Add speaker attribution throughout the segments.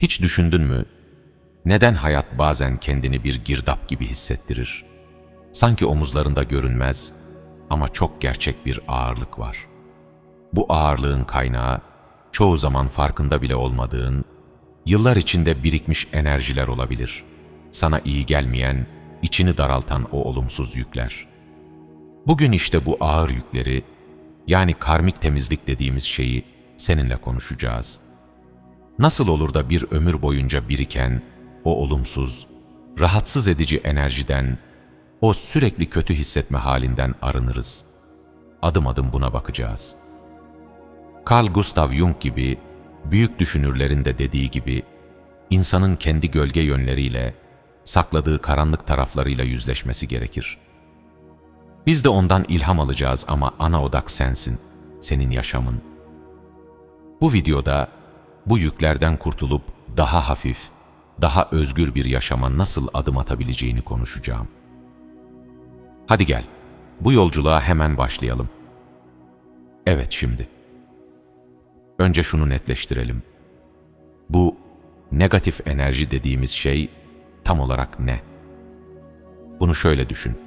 Speaker 1: Hiç düşündün mü? Neden hayat bazen kendini bir girdap gibi hissettirir? Sanki omuzlarında görünmez ama çok gerçek bir ağırlık var. Bu ağırlığın kaynağı çoğu zaman farkında bile olmadığın, yıllar içinde birikmiş enerjiler olabilir. Sana iyi gelmeyen, içini daraltan o olumsuz yükler. Bugün işte bu ağır yükleri, yani karmik temizlik dediğimiz şeyi seninle konuşacağız. Nasıl olur da bir ömür boyunca biriken o olumsuz, rahatsız edici enerjiden, o sürekli kötü hissetme halinden arınırız. Adım adım buna bakacağız. Carl Gustav Jung gibi büyük düşünürlerin de dediği gibi insanın kendi gölge yönleriyle, sakladığı karanlık taraflarıyla yüzleşmesi gerekir. Biz de ondan ilham alacağız ama ana odak sensin, senin yaşamın. Bu videoda bu yüklerden kurtulup daha hafif, daha özgür bir yaşama nasıl adım atabileceğini konuşacağım. Hadi gel, bu yolculuğa hemen başlayalım. Evet şimdi. Önce şunu netleştirelim. Bu negatif enerji dediğimiz şey tam olarak ne? Bunu şöyle düşün.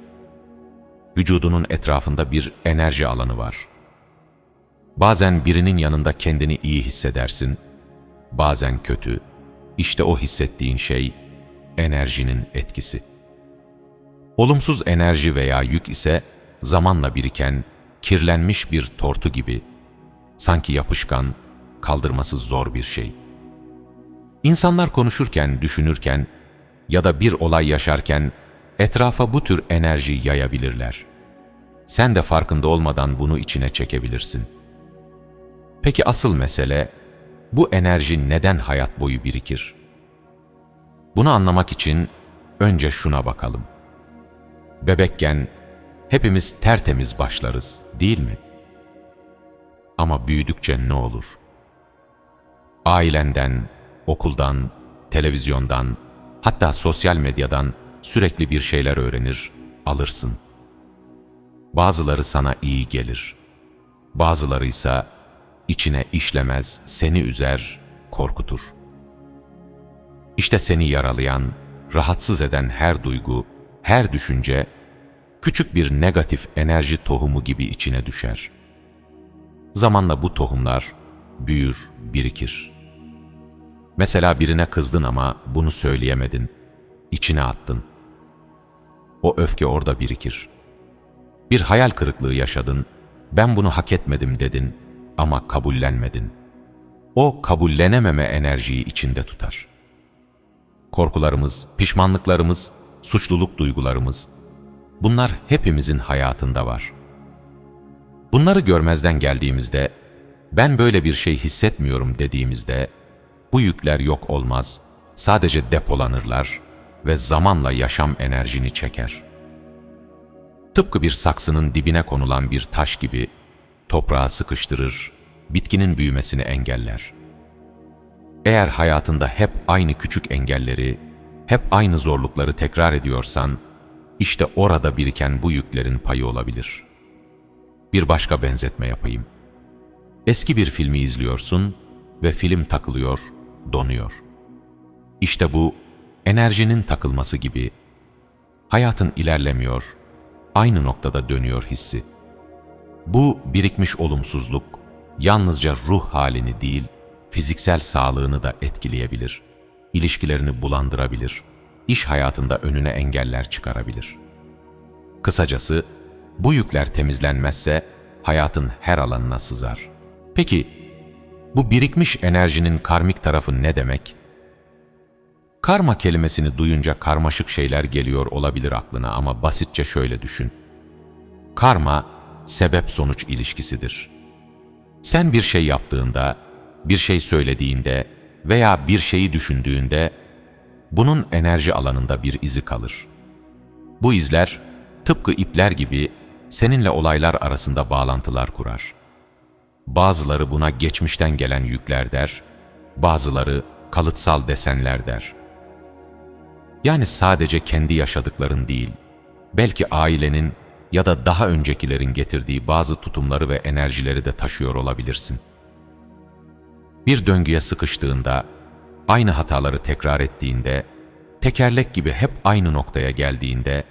Speaker 1: Vücudunun etrafında bir enerji alanı var. Bazen birinin yanında kendini iyi hissedersin, bazen kötü. İşte o hissettiğin şey enerjinin etkisi. Olumsuz enerji veya yük ise zamanla biriken, kirlenmiş bir tortu gibi, sanki yapışkan, kaldırması zor bir şey. İnsanlar konuşurken, düşünürken ya da bir olay yaşarken etrafa bu tür enerji yayabilirler. Sen de farkında olmadan bunu içine çekebilirsin. Peki asıl mesele, bu enerji neden hayat boyu birikir? Bunu anlamak için önce şuna bakalım. Bebekken hepimiz tertemiz başlarız, değil mi? Ama büyüdükçe ne olur? Ailenden, okuldan, televizyondan, hatta sosyal medyadan sürekli bir şeyler öğrenir, alırsın. Bazıları sana iyi gelir. Bazıları ise içine işlemez, seni üzer, korkutur. İşte seni yaralayan, rahatsız eden her duygu, her düşünce, küçük bir negatif enerji tohumu gibi içine düşer. Zamanla bu tohumlar büyür, birikir. Mesela birine kızdın ama bunu söyleyemedin, içine attın. O öfke orada birikir. Bir hayal kırıklığı yaşadın, ben bunu hak etmedim dedin ama kabullenmedin. O kabullenememe enerjiyi içinde tutar. Korkularımız, pişmanlıklarımız, suçluluk duygularımız, bunlar hepimizin hayatında var. Bunları görmezden geldiğimizde, ben böyle bir şey hissetmiyorum dediğimizde, bu yükler yok olmaz, sadece depolanırlar ve zamanla yaşam enerjini çeker. Tıpkı bir saksının dibine konulan bir taş gibi toprağı sıkıştırır, bitkinin büyümesini engeller. Eğer hayatında hep aynı küçük engelleri, hep aynı zorlukları tekrar ediyorsan, işte orada biriken bu yüklerin payı olabilir. Bir başka benzetme yapayım. Eski bir filmi izliyorsun ve film takılıyor, donuyor. İşte bu enerjinin takılması gibi. Hayatın ilerlemiyor, aynı noktada dönüyor hissi. Bu birikmiş olumsuzluk yalnızca ruh halini değil, fiziksel sağlığını da etkileyebilir. İlişkilerini bulandırabilir. iş hayatında önüne engeller çıkarabilir. Kısacası bu yükler temizlenmezse hayatın her alanına sızar. Peki bu birikmiş enerjinin karmik tarafı ne demek? Karma kelimesini duyunca karmaşık şeyler geliyor olabilir aklına ama basitçe şöyle düşün. Karma, sebep-sonuç ilişkisidir. Sen bir şey yaptığında, bir şey söylediğinde veya bir şeyi düşündüğünde, bunun enerji alanında bir izi kalır. Bu izler, tıpkı ipler gibi seninle olaylar arasında bağlantılar kurar. Bazıları buna geçmişten gelen yükler der, bazıları kalıtsal desenler der. Yani sadece kendi yaşadıkların değil, belki ailenin ya da daha öncekilerin getirdiği bazı tutumları ve enerjileri de taşıyor olabilirsin. Bir döngüye sıkıştığında, aynı hataları tekrar ettiğinde, tekerlek gibi hep aynı noktaya geldiğinde,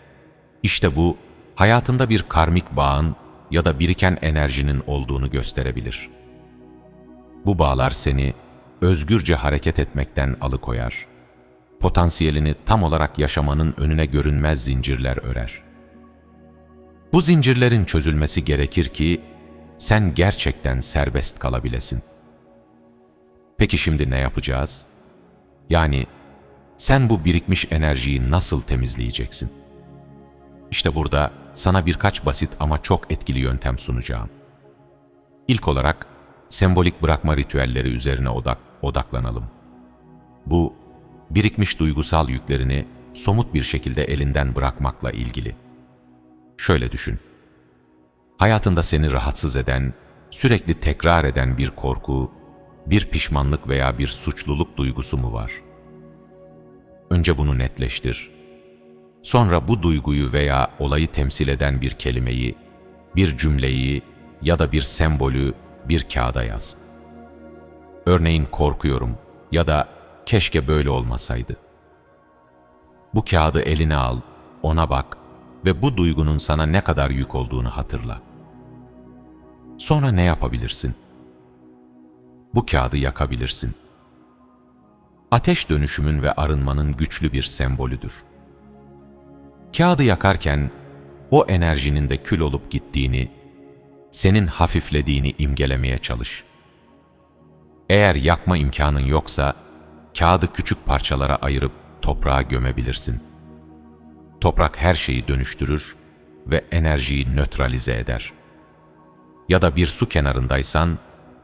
Speaker 1: işte bu hayatında bir karmik bağın ya da biriken enerjinin olduğunu gösterebilir. Bu bağlar seni özgürce hareket etmekten alıkoyar. Potansiyelini tam olarak yaşamanın önüne görünmez zincirler örer. Bu zincirlerin çözülmesi gerekir ki sen gerçekten serbest kalabilesin. Peki şimdi ne yapacağız? Yani sen bu birikmiş enerjiyi nasıl temizleyeceksin? İşte burada sana birkaç basit ama çok etkili yöntem sunacağım. İlk olarak sembolik bırakma ritüelleri üzerine odak, odaklanalım. Bu, birikmiş duygusal yüklerini somut bir şekilde elinden bırakmakla ilgili. Şöyle düşün. Hayatında seni rahatsız eden, sürekli tekrar eden bir korku, bir pişmanlık veya bir suçluluk duygusu mu var? Önce bunu netleştir. Sonra bu duyguyu veya olayı temsil eden bir kelimeyi, bir cümleyi ya da bir sembolü bir kağıda yaz. Örneğin korkuyorum ya da keşke böyle olmasaydı. Bu kağıdı eline al, ona bak ve bu duygunun sana ne kadar yük olduğunu hatırla. Sonra ne yapabilirsin? Bu kağıdı yakabilirsin. Ateş dönüşümün ve arınmanın güçlü bir sembolüdür. Kağıdı yakarken o enerjinin de kül olup gittiğini, senin hafiflediğini imgelemeye çalış. Eğer yakma imkanın yoksa, kağıdı küçük parçalara ayırıp toprağa gömebilirsin. Toprak her şeyi dönüştürür ve enerjiyi nötralize eder. Ya da bir su kenarındaysan,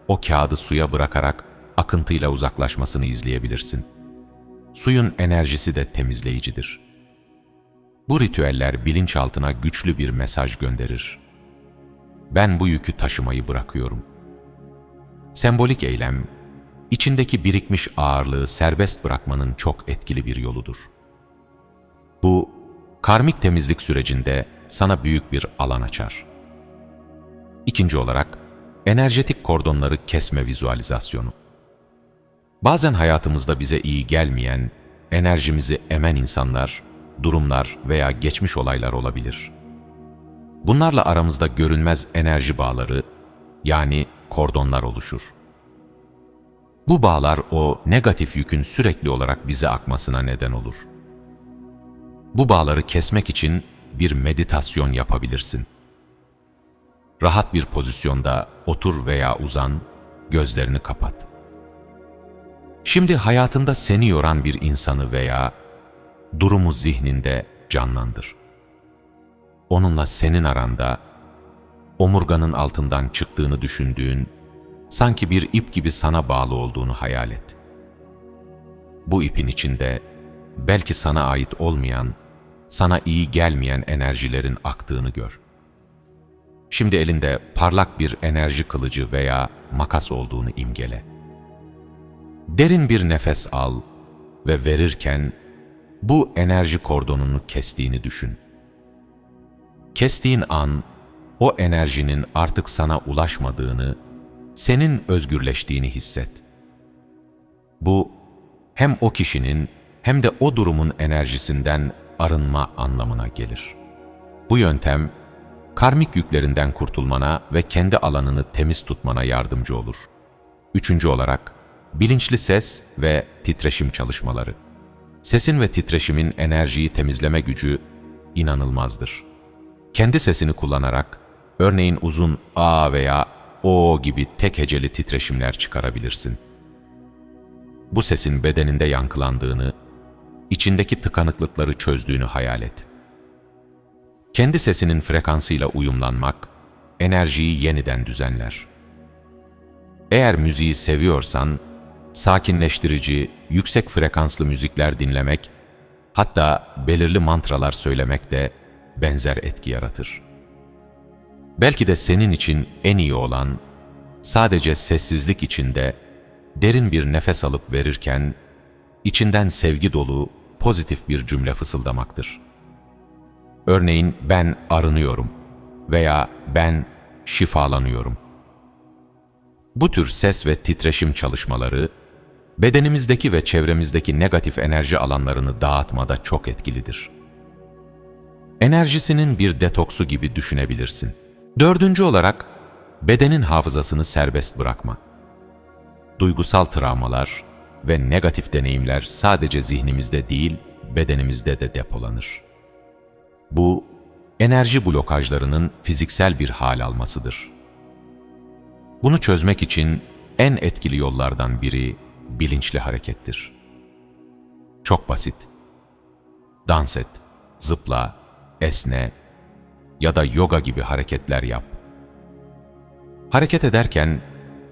Speaker 1: o kağıdı suya bırakarak akıntıyla uzaklaşmasını izleyebilirsin. Suyun enerjisi de temizleyicidir. Bu ritüeller bilinçaltına güçlü bir mesaj gönderir. Ben bu yükü taşımayı bırakıyorum. Sembolik eylem, içindeki birikmiş ağırlığı serbest bırakmanın çok etkili bir yoludur. Bu, karmik temizlik sürecinde sana büyük bir alan açar. İkinci olarak, enerjetik kordonları kesme vizualizasyonu. Bazen hayatımızda bize iyi gelmeyen, enerjimizi emen insanlar, durumlar veya geçmiş olaylar olabilir. Bunlarla aramızda görünmez enerji bağları, yani kordonlar oluşur. Bu bağlar o negatif yükün sürekli olarak bize akmasına neden olur. Bu bağları kesmek için bir meditasyon yapabilirsin. Rahat bir pozisyonda otur veya uzan, gözlerini kapat. Şimdi hayatında seni yoran bir insanı veya durumu zihninde canlandır. Onunla senin aranda, omurganın altından çıktığını düşündüğün, sanki bir ip gibi sana bağlı olduğunu hayal et. Bu ipin içinde belki sana ait olmayan, sana iyi gelmeyen enerjilerin aktığını gör. Şimdi elinde parlak bir enerji kılıcı veya makas olduğunu imgele. Derin bir nefes al ve verirken bu enerji kordonunu kestiğini düşün. Kestiğin an o enerjinin artık sana ulaşmadığını, senin özgürleştiğini hisset. Bu hem o kişinin hem de o durumun enerjisinden arınma anlamına gelir. Bu yöntem karmik yüklerinden kurtulmana ve kendi alanını temiz tutmana yardımcı olur. Üçüncü olarak bilinçli ses ve titreşim çalışmaları. Sesin ve titreşimin enerjiyi temizleme gücü inanılmazdır. Kendi sesini kullanarak, örneğin uzun A veya O gibi tek heceli titreşimler çıkarabilirsin. Bu sesin bedeninde yankılandığını, içindeki tıkanıklıkları çözdüğünü hayal et. Kendi sesinin frekansıyla uyumlanmak, enerjiyi yeniden düzenler. Eğer müziği seviyorsan, sakinleştirici, yüksek frekanslı müzikler dinlemek, hatta belirli mantralar söylemek de benzer etki yaratır. Belki de senin için en iyi olan, sadece sessizlik içinde derin bir nefes alıp verirken, içinden sevgi dolu, pozitif bir cümle fısıldamaktır. Örneğin ben arınıyorum veya ben şifalanıyorum. Bu tür ses ve titreşim çalışmaları, bedenimizdeki ve çevremizdeki negatif enerji alanlarını dağıtmada çok etkilidir. Enerjisinin bir detoksu gibi düşünebilirsin. Dördüncü olarak, bedenin hafızasını serbest bırakma. Duygusal travmalar ve negatif deneyimler sadece zihnimizde değil, bedenimizde de depolanır. Bu, enerji blokajlarının fiziksel bir hal almasıdır. Bunu çözmek için en etkili yollardan biri bilinçli harekettir. Çok basit. Dans et, zıpla, esne ya da yoga gibi hareketler yap. Hareket ederken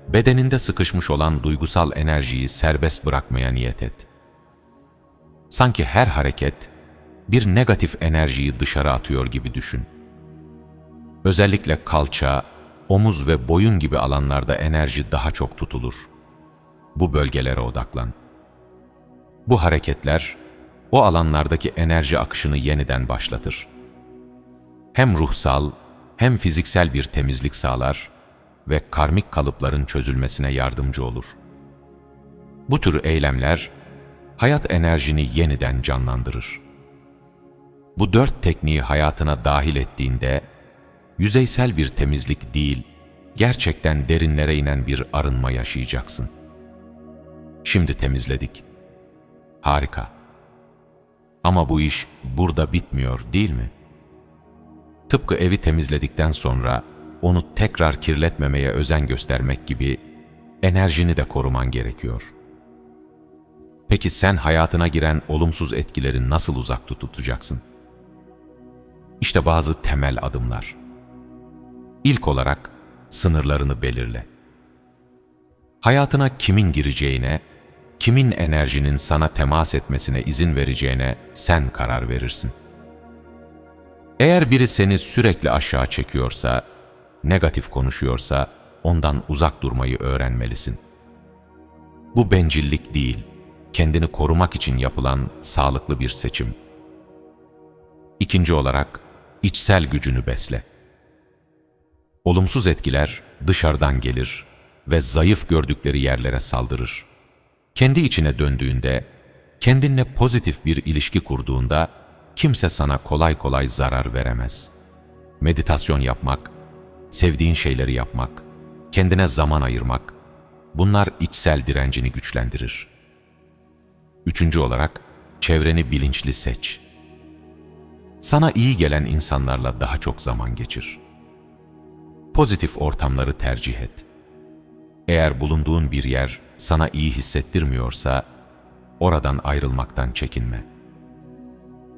Speaker 1: bedeninde sıkışmış olan duygusal enerjiyi serbest bırakmaya niyet et. Sanki her hareket bir negatif enerjiyi dışarı atıyor gibi düşün. Özellikle kalça, omuz ve boyun gibi alanlarda enerji daha çok tutulur. Bu bölgelere odaklan. Bu hareketler o alanlardaki enerji akışını yeniden başlatır. Hem ruhsal hem fiziksel bir temizlik sağlar ve karmik kalıpların çözülmesine yardımcı olur. Bu tür eylemler hayat enerjini yeniden canlandırır. Bu dört tekniği hayatına dahil ettiğinde, yüzeysel bir temizlik değil, gerçekten derinlere inen bir arınma yaşayacaksın. Şimdi temizledik. Harika. Ama bu iş burada bitmiyor değil mi? Tıpkı evi temizledikten sonra onu tekrar kirletmemeye özen göstermek gibi enerjini de koruman gerekiyor. Peki sen hayatına giren olumsuz etkileri nasıl uzak tutacaksın? İşte bazı temel adımlar. İlk olarak sınırlarını belirle. Hayatına kimin gireceğine, kimin enerjinin sana temas etmesine izin vereceğine sen karar verirsin. Eğer biri seni sürekli aşağı çekiyorsa, negatif konuşuyorsa ondan uzak durmayı öğrenmelisin. Bu bencillik değil, kendini korumak için yapılan sağlıklı bir seçim. İkinci olarak içsel gücünü besle. Olumsuz etkiler dışarıdan gelir ve zayıf gördükleri yerlere saldırır. Kendi içine döndüğünde, kendinle pozitif bir ilişki kurduğunda kimse sana kolay kolay zarar veremez. Meditasyon yapmak, sevdiğin şeyleri yapmak, kendine zaman ayırmak, bunlar içsel direncini güçlendirir. Üçüncü olarak, çevreni bilinçli seç. Sana iyi gelen insanlarla daha çok zaman geçir. Pozitif ortamları tercih et. Eğer bulunduğun bir yer sana iyi hissettirmiyorsa, oradan ayrılmaktan çekinme.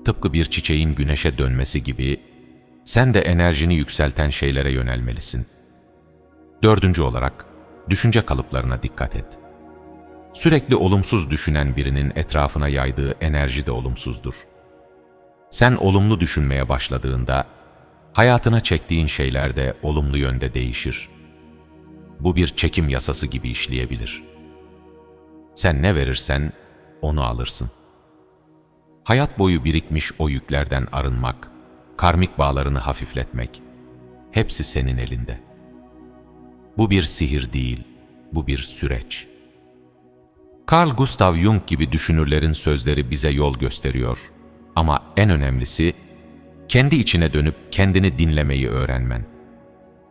Speaker 1: Tıpkı bir çiçeğin güneşe dönmesi gibi, sen de enerjini yükselten şeylere yönelmelisin. Dördüncü olarak, düşünce kalıplarına dikkat et. Sürekli olumsuz düşünen birinin etrafına yaydığı enerji de olumsuzdur. Sen olumlu düşünmeye başladığında, hayatına çektiğin şeyler de olumlu yönde değişir. Bu bir çekim yasası gibi işleyebilir. Sen ne verirsen, onu alırsın. Hayat boyu birikmiş o yüklerden arınmak, karmik bağlarını hafifletmek, hepsi senin elinde. Bu bir sihir değil, bu bir süreç. Carl Gustav Jung gibi düşünürlerin sözleri bize yol gösteriyor. Ama en önemlisi, kendi içine dönüp kendini dinlemeyi öğrenmen.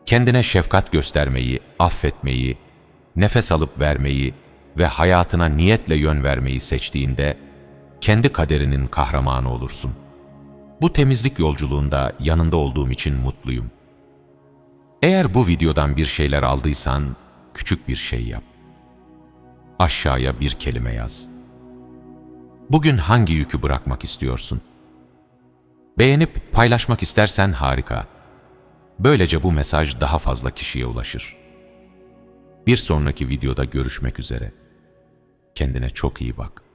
Speaker 1: Kendine şefkat göstermeyi, affetmeyi, nefes alıp vermeyi ve hayatına niyetle yön vermeyi seçtiğinde, kendi kaderinin kahramanı olursun. Bu temizlik yolculuğunda yanında olduğum için mutluyum. Eğer bu videodan bir şeyler aldıysan, küçük bir şey yap. Aşağıya bir kelime yaz. Bugün hangi yükü bırakmak istiyorsun? Beğenip paylaşmak istersen harika. Böylece bu mesaj daha fazla kişiye ulaşır. Bir sonraki videoda görüşmek üzere. Kendine çok iyi bak.